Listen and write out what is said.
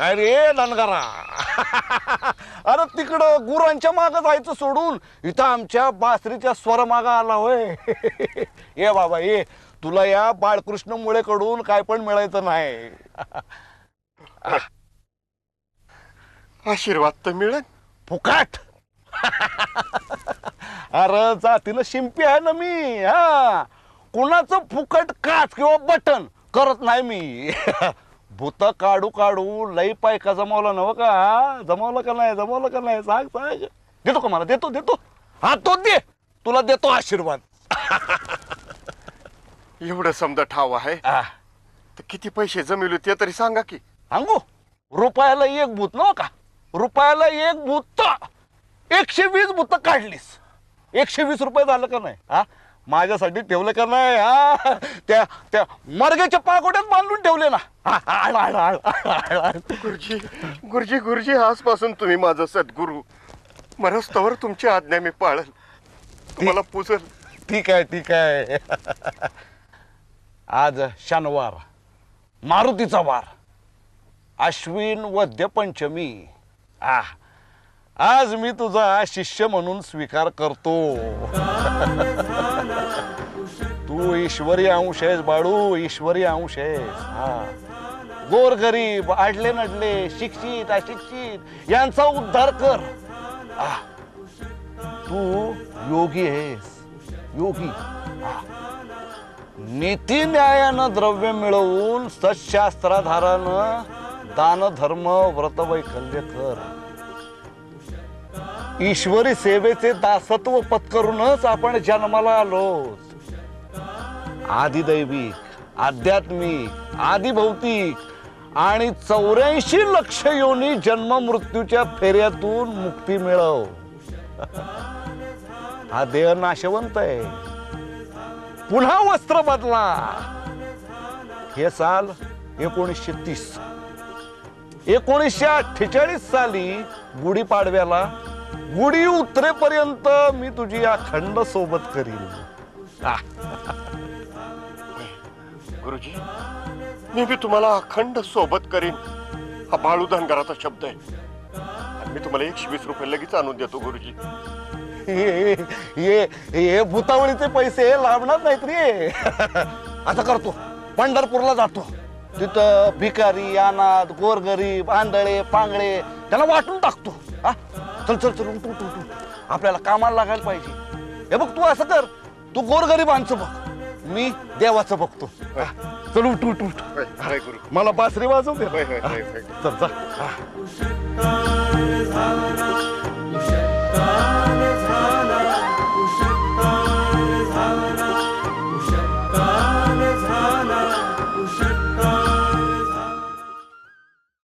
अरे धनगरा अरे तिकडं गुरांच्या माग जायचं सोडून इथं आमच्या बासरीच्या स्वर माग आला होय. ये बाबा ये. तुला या बाळकृष्ण मुळेकडून काय पण मिळायचं नाही. आशीर्वाद तर मिळेल. फुकाट. अरे जातीनं शिंपी आहे ना मी. हा. कुणाचं फुकट काच किंवा बटन करत नाही मी. भूत काढू काढू लई पायका जमावला नव का? हा? जमावलं का नाही? जमावलं का नाही? सांग सांग. देतो का मला? देतो देतो. हा तो दे. तुला देतो आशीर्वाद. एवढं समजा ठाव आहे. आ, तर किती पैसे जमिले ते तरी सांगा की. सांगू? रुपयाला एक भूत नव का? रुपयाला एक भूत. एकशे वीस भूत काढलीस. एकशे वीस रुपये झालं का नाही? हा? माझ्यासाठी ठेवलं का नाही? हा? त्या त्या मर्ग्याच्या पाकोट्यात बांधून ठेवले ना. हा, आळ, आळ, आळ, आळ, आळ. गुरुजी गुरुजी गुरुजी आजपासून तुम्ही माझं सद्गुरू. मरस्तवर तुमची आज्ञा मी पाळल. तुम्हाला पुजल. ठीक आहे ठीक आहे. आज शनिवार मारुतीचा वार. अश्विन वद्य पंचमी आ आज मी तुझा शिष्य म्हणून स्वीकार करतो. तू ईश्वरी अंश आहेस बाळू ईश्वरी अंश आहेस हा. गोर गरीब आडले नडले शिक्षित अशिक्षित यांचा उद्धार कर. तू योगी आहेस. योगी. नीती न्यायानं द्रव्य मिळवून सशास्त्राधारानं दान धर्म व्रत वैकल्य कर. ईश्वरी सेवेचे दासत्व पत्करूनच आपण जन्माला आलो. आदिदैविक आध्यात्मिक आदिभौतिक आणि चौऱ्याऐंशी लक्ष योनी जन्म मृत्यूच्या फेऱ्यातून मुक्ती मिळव. हा देह नाशवंत आहे. पुन्हा वस्त्र बदला. हे साल एकोणीसशे तीस. एकोणीसशे अठ्ठेचाळीस साली गुढीपाडव्याला गुढी उतरेपर्यंत मी तुझी अखंड सोबत करील गुरुजी मी बी तुम्हाला अखंड सोबत करीन. हा बाळू धनगराचा शब्द आहे. आणि मी तुम्हाला एकशे वीस रुपये लगेच आणून देतो गुरुजी. हे हे हे भूतावळीचे पैसे लाभणार नाहीत रे. असं करतो. पंढरपूरला जातो. तिथं भिकारी अनाथ गोरगरीब आंधळे पांगळे त्याला वाटून टाकतो. हा? चल चल चल उठ उठ उठ. आपल्याला कामाला लागायला पाहिजे. हे बघ तू असं कर. तू गोरगरिबांचं बघ. मी देवाचं बघतो. चल उठ उठ उठ. मला बासरी वाजव दे. चल जा.